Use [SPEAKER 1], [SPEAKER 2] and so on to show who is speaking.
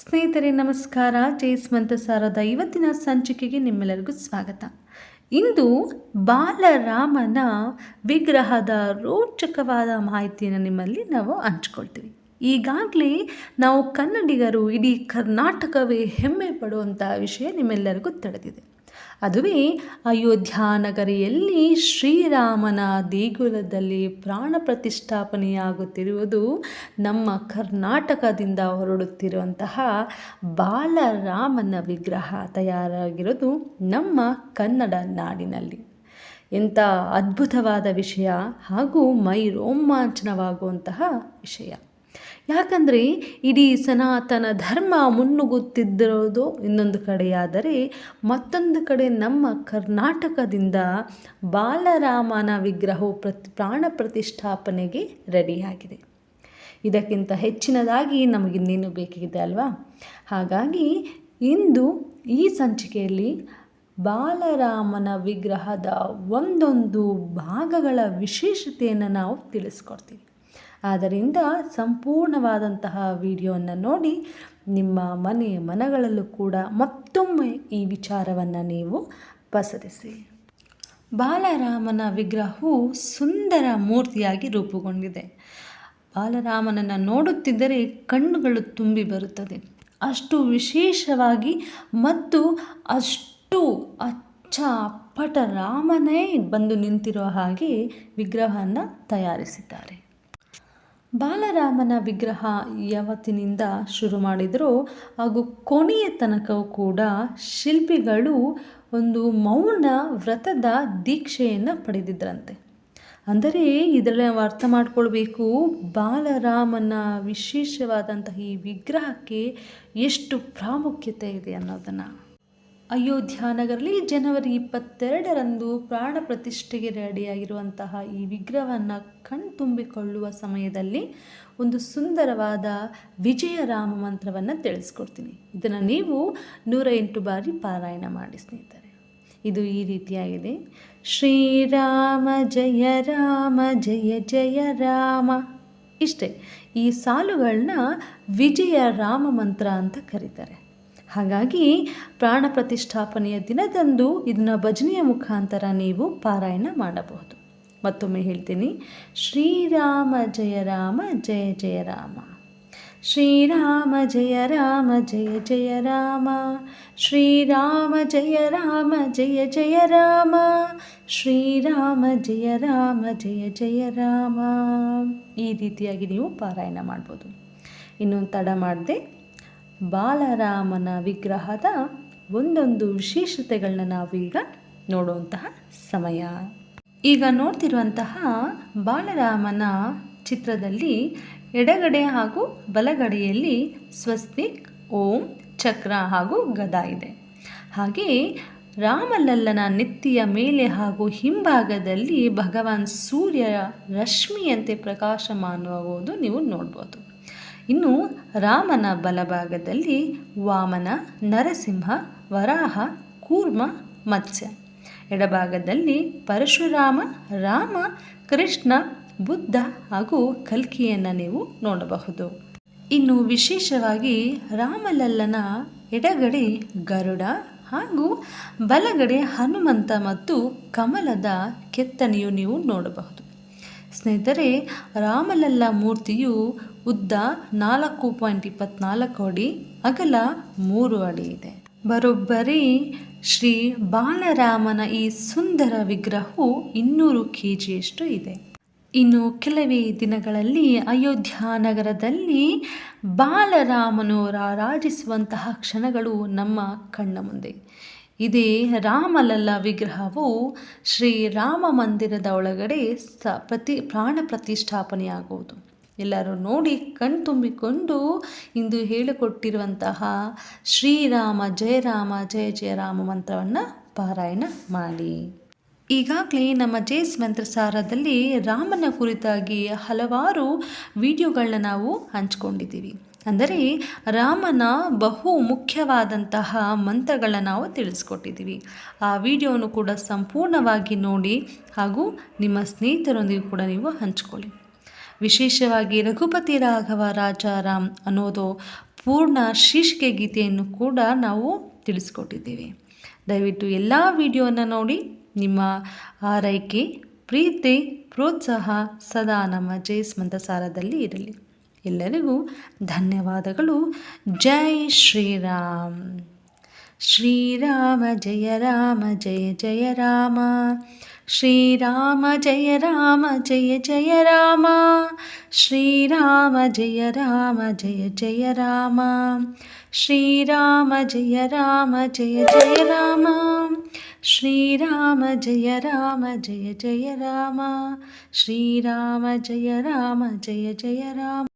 [SPEAKER 1] ಸ್ನೇಹಿತರೆ, ನಮಸ್ಕಾರ. ಜಯಸ್ವಂತ ಸಾರದ ಇವತ್ತಿನ ಸಂಚಿಕೆಗೆ ನಿಮ್ಮೆಲ್ಲರಿಗೂ ಸ್ವಾಗತ. ಇಂದು ಬಾಲರಾಮನ ವಿಗ್ರಹದ ರೋಚಕವಾದ ಮಾಹಿತಿಯನ್ನು ನಿಮ್ಮಲ್ಲಿ ನಾವು ಹಂಚ್ಕೊಳ್ತೀವಿ. ಈಗಾಗಲೇ ನಾವು ಕನ್ನಡಿಗರು ಇಡೀ ಕರ್ನಾಟಕವೇ ಹೆಮ್ಮೆ ಪಡುವಂಥ ವಿಷಯ ನಿಮ್ಮೆಲ್ಲರಿಗೂ ತಿಳಿದಿದೆ. ಅದುವೇ ಅಯೋಧ್ಯ ನಗರಿಯಲ್ಲಿ ಶ್ರೀರಾಮನ ದೇಗುಲದಲ್ಲಿ ಪ್ರಾಣ ಪ್ರತಿಷ್ಠಾಪನೆಯಾಗುತ್ತಿರುವುದು ನಮ್ಮ ಕರ್ನಾಟಕದಿಂದ ಹೊರಡುತ್ತಿರುವಂತಹ ಬಾಲರಾಮನ ವಿಗ್ರಹ ತಯಾರಾಗಿರೋದು ನಮ್ಮ ಕನ್ನಡ ನಾಡಿನಲ್ಲಿ. ಎಂಥ ಅದ್ಭುತವಾದ ವಿಷಯ ಹಾಗೂ ಮೈ ರೋಮಾಂಚನವಾಗುವಂತಹ ವಿಷಯ. ಯಾಕಂದರೆ ಇಡೀ ಸನಾತನ ಧರ್ಮ ಮುನ್ನುಗ್ಗುತ್ತಿದ್ದಿರೋದು ಇನ್ನೊಂದು ಕಡೆಯಾದರೆ ಮತ್ತೊಂದು ಕಡೆ ನಮ್ಮ ಕರ್ನಾಟಕದಿಂದ ಬಾಲರಾಮನ ವಿಗ್ರಹವು ಪ್ರತಿ ಪ್ರಾಣ ಪ್ರತಿಷ್ಠಾಪನೆಗೆ ರೆಡಿಯಾಗಿದೆ. ಇದಕ್ಕಿಂತ ಹೆಚ್ಚಿನದಾಗಿ ನಮಗಿನ್ನೇನು ಬೇಕಿದೆ ಅಲ್ವಾ? ಹಾಗಾಗಿ ಇಂದು ಈ ಸಂಚಿಕೆಯಲ್ಲಿ ಬಾಲರಾಮನ ವಿಗ್ರಹದ ಒಂದೊಂದು ಭಾಗಗಳ ವಿಶೇಷತೆಯನ್ನು ನಾವು ತಿಳಿಸ್ಕೊಡ್ತೀವಿ. ಆದ್ದರಿಂದ ಸಂಪೂರ್ಣವಾದಂತಹ ವಿಡಿಯೋವನ್ನು ನೋಡಿ ನಿಮ್ಮ ಮನೆ ಮನಗಳಲ್ಲೂ ಕೂಡ ಮತ್ತೊಮ್ಮೆ ಈ ವಿಚಾರವನ್ನು ನೀವು ಪಸರಿಸಿ. ಬಾಲರಾಮನ ವಿಗ್ರಹವು ಸುಂದರ ಮೂರ್ತಿಯಾಗಿ ರೂಪುಗೊಂಡಿದೆ. ಬಾಲರಾಮನನ್ನು ನೋಡುತ್ತಿದ್ದರೆ ಕಣ್ಣುಗಳು ತುಂಬಿ ಬರುತ್ತದೆ. ಅಷ್ಟು ವಿಶೇಷವಾಗಿ ಮತ್ತು ಅಷ್ಟು ಅಚ್ಚ ಅಪ್ಪಟ ರಾಮನೇ ಬಂದು ನಿಂತಿರೋ ಹಾಗೆ ವಿಗ್ರಹವನ್ನು ತಯಾರಿಸಿದ್ದಾರೆ. ಬಾಲರಾಮನ ವಿಗ್ರಹ ಯಾವತ್ತಿನಿಂದ ಶುರು ಮಾಡಿದರೂ, ಹಾಗೂ ಕೊನೆಯ ತನಕವೂ ಕೂಡ ಶಿಲ್ಪಿಗಳು ಒಂದು ಮೌನ ವ್ರತದ ದೀಕ್ಷೆಯನ್ನು ಪಡೆದಿದ್ದರಂತೆ ಅಂದರೆ, ಇದರಲ್ಲಿ ನಾವು ಅರ್ಥ ಮಾಡಿಕೊಳ್ಬೇಕು, ಬಾಲರಾಮನ ವಿಶೇಷವಾದಂತಹ ಈ ವಿಗ್ರಹಕ್ಕೆ ಎಷ್ಟು ಪ್ರಾಮುಖ್ಯತೆ ಇದೆ ಅನ್ನೋದನ್ನು. ಅಯೋಧ್ಯ ನಗರಲ್ಲಿ ಜನವರಿ ಇಪ್ಪತ್ತೆರಡರಂದು ಪ್ರಾಣ ಪ್ರತಿಷ್ಠೆಗೆ ರೆಡಿಯಾಗಿರುವಂತಹ ಈ ವಿಗ್ರಹವನ್ನು ಕಣ್ತುಂಬಿಕೊಳ್ಳುವ ಸಮಯದಲ್ಲಿ ಒಂದು ಸುಂದರವಾದ ವಿಜಯ ರಾಮ ಮಂತ್ರವನ್ನು ತಿಳಿಸ್ಕೊಡ್ತೀನಿ. ಇದನ್ನು ನೀವು ನೂರ ಎಂಟು ಬಾರಿ ಪಾರಾಯಣ ಮಾಡಿ ಸ್ನೇಹಿತರೆ. ಇದು ಈ ರೀತಿಯಾಗಿದೆ. ಶ್ರೀರಾಮ ಜಯ ರಾಮ ಜಯ ಜಯ ರಾಮ. ಇಷ್ಟೇ, ಈ ಸಾಲುಗಳನ್ನ ವಿಜಯ ರಾಮ ಮಂತ್ರ ಅಂತ ಕರೀತಾರೆ. ಹಾಗಾಗಿ ಪ್ರಾಣ ಪ್ರತಿಷ್ಠಾಪನೆಯ ದಿನದಂದು ಇದನ್ನು ಭಜನೆಯ ಮುಖಾಂತರ ನೀವು ಪಾರಾಯಣ ಮಾಡಬಹುದು. ಮತ್ತೊಮ್ಮೆ ಹೇಳ್ತೀನಿ. ಶ್ರೀರಾಮ ಜಯ ರಾಮ, ಜಯ ಜಯ ರಾಮ. ಶ್ರೀರಾಮ ಜಯ ರಾಮ, ಜಯ ಜಯ ರಾಮ. ಶ್ರೀರಾಮ ಜಯ ರಾಮ, ಜಯ ಜಯ ರಾಮ. ಶ್ರೀರಾಮ ಜಯ ರಾಮ, ಜಯ ಜಯ ರಾಮ. ಈ ರೀತಿಯಾಗಿ ನೀವು ಪಾರಾಯಣ ಮಾಡ್ಬೋದು ಇನ್ನೊಂದು ತಡ ಮಾಡದೆ. ಬಾಲರಾಮನ ವಿಗ್ರಹದ ಒಂದೊಂದು ವಿಶೇಷತೆಗಳನ್ನ ನಾವೀಗ ನೋಡುವಂತಹ ಸಮಯ. ಈಗ ನೋಡ್ತಿರುವಂತಹ ಬಾಲರಾಮನ ಚಿತ್ರದಲ್ಲಿ ಎಡಗಡೆ ಹಾಗೂ ಬಲಗಡೆಯಲ್ಲಿ ಸ್ವಸ್ತಿಕ್ ಓಂ, ಚಕ್ರ ಹಾಗೂ ಗದಾ ಇದೆ. ಹಾಗೆ ರಾಮಲಲ್ಲನ ನೆತ್ತಿಯ ಮೇಲೆ ಹಾಗೂ ಹಿಂಭಾಗದಲ್ಲಿ ಭಗವಾನ್ ಸೂರ್ಯ ರಶ್ಮಿಯಂತೆ ಪ್ರಕಾಶಮಾನವಾಗುವುದು ನೀವು ನೋಡ್ಬೋದು. ಇನ್ನು ರಾಮನ ಬಲಭಾಗದಲ್ಲಿ ವಾಮನ, ನರಸಿಂಹ, ವರಾಹ, ಕೂರ್ಮ, ಮತ್ಸ್ಯ. ಎಡಭಾಗದಲ್ಲಿ ಪರಶುರಾಮ, ರಾಮ, ಕೃಷ್ಣ, ಬುದ್ಧ ಹಾಗೂ ಕಲ್ಕಿಯನ್ನು ನೀವು ನೋಡಬಹುದು. ಇನ್ನು ವಿಶೇಷವಾಗಿ ರಾಮಲಲ್ಲನ ಎಡಗಡೆ ಗರುಡ ಹಾಗೂ ಬಲಗಡೆ ಹನುಮಂತ ಮತ್ತು ಕಮಲದ ಕೆತ್ತನೆಯು ನೀವು ನೋಡಬಹುದು. ಸ್ನೇಹಿತರೆ, ರಾಮಲಲ್ಲ ಮೂರ್ತಿಯು ಉದ್ದ ನಾಲ್ಕು ಪಾಯಿಂಟ್ ಇಪ್ಪತ್ನಾಲ್ಕು ಅಡಿ, ಅಗಲ ಮೂರು ಅಡಿ ಇದೆ. ಬರೋಬ್ಬರಿ ಶ್ರೀ ಬಾಲರಾಮನ ಈ ಸುಂದರ ವಿಗ್ರಹವು ಇನ್ನೂರು ಕೆ ಜಿಯಷ್ಟು ಇದೆ. ಇನ್ನು ಕೆಲವೇ ದಿನಗಳಲ್ಲಿ ಅಯೋಧ್ಯ ನಗರದಲ್ಲಿ ಬಾಲರಾಮನು ರಾರಾಜಿಸುವಂತಹ ಕ್ಷಣಗಳು ನಮ್ಮ ಕಣ್ಣ ಮುಂದೆ. ಇದೇ ರಾಮಲಲ್ಲ ವಿಗ್ರಹವು ಶ್ರೀರಾಮ ಮಂದಿರದ ಒಳಗಡೆ ಸ ಪ್ರತಿ ಪ್ರಾಣ ಪ್ರತಿಷ್ಠಾಪನೆಯಾಗುವುದು. ಎಲ್ಲರೂ ನೋಡಿ ಕಣ್ತುಂಬಿಕೊಂಡು ಇಂದು ಹೇಳಿಕೊಟ್ಟಿರುವಂತಹ ಶ್ರೀರಾಮ ಜಯರಾಮ ಜಯ ಜಯರಾಮ ಮಂತ್ರವನ್ನು ಪಾರಾಯಣ ಮಾಡಿ. ಈಗಾಗಲೇ ನಮ್ಮ ಜೇಸ್ ಮಂತ್ರಸಾರದಲ್ಲಿ ರಾಮನ ಕುರಿತಾಗಿ ಹಲವಾರು ವಿಡಿಯೋಗಳನ್ನ ನಾವು ಹಂಚ್ಕೊಂಡಿದ್ದೀವಿ. ಅಂದರೆ ರಾಮನ ಬಹು ಮುಖ್ಯವಾದಂತಹ ಮಂತ್ರಗಳನ್ನು ನಾವು ತಿಳಿಸ್ಕೊಟ್ಟಿದ್ದೀವಿ. ಆ ವಿಡಿಯೋವನ್ನು ಕೂಡ ಸಂಪೂರ್ಣವಾಗಿ ನೋಡಿ ಹಾಗೂ ನಿಮ್ಮ ಸ್ನೇಹಿತರೊಂದಿಗೆ ಕೂಡ ನೀವು ಹಂಚಿಕೊಳ್ಳಿ. ವಿಶೇಷವಾಗಿ ರಘುಪತಿ ರಾಘವ ರಾಜಾರಾಮ್ ಅನ್ನೋದು ಪೂರ್ಣ ಶೀರ್ಷಿಕೆ ಗೀತೆಯನ್ನು ಕೂಡ ನಾವು ತಿಳಿಸ್ಕೊಟ್ಟಿದ್ದೇವೆ. ದಯವಿಟ್ಟು ಎಲ್ಲ ವಿಡಿಯೋನ ನೋಡಿ, ನಿಮ್ಮ ಆರೈಕೆ, ಪ್ರೀತಿ, ಪ್ರೋತ್ಸಾಹ ಸದಾ ನಮ್ಮ ಜಯಸ್ಮಂತ ಮಂತಸಾರದಲ್ಲಿ ಇರಲಿ. ಎಲ್ಲರಿಗೂ ಧನ್ಯವಾದಗಳು. ಜೈ ಶ್ರೀರಾಮ್. ಶ್ರೀರಾಮ ಜಯ ರಾಮ, ಜಯ ಜಯ ರಾಮ. ಶ್ರೀರಾಮ ಜಯ ರಾಮ, ಜಯ ಜಯ ರಾಮ. ಶ್ರೀರಾಮ ಜಯ ರಾಮ, ಜಯ ಜಯ ರಾಮ. ಶ್ರೀರಾಮ ಜಯ ರಾಮ, ಜಯ ಜಯ ರಾಮ. ಶ್ರೀರಾಮ ಜಯ ರಾಮ, ಜಯ ಜಯ ರಾಮ. ಶ್ರೀರಾಮ ಜಯ ರಾಮ, ಜಯ ಜಯ ರಾಮ.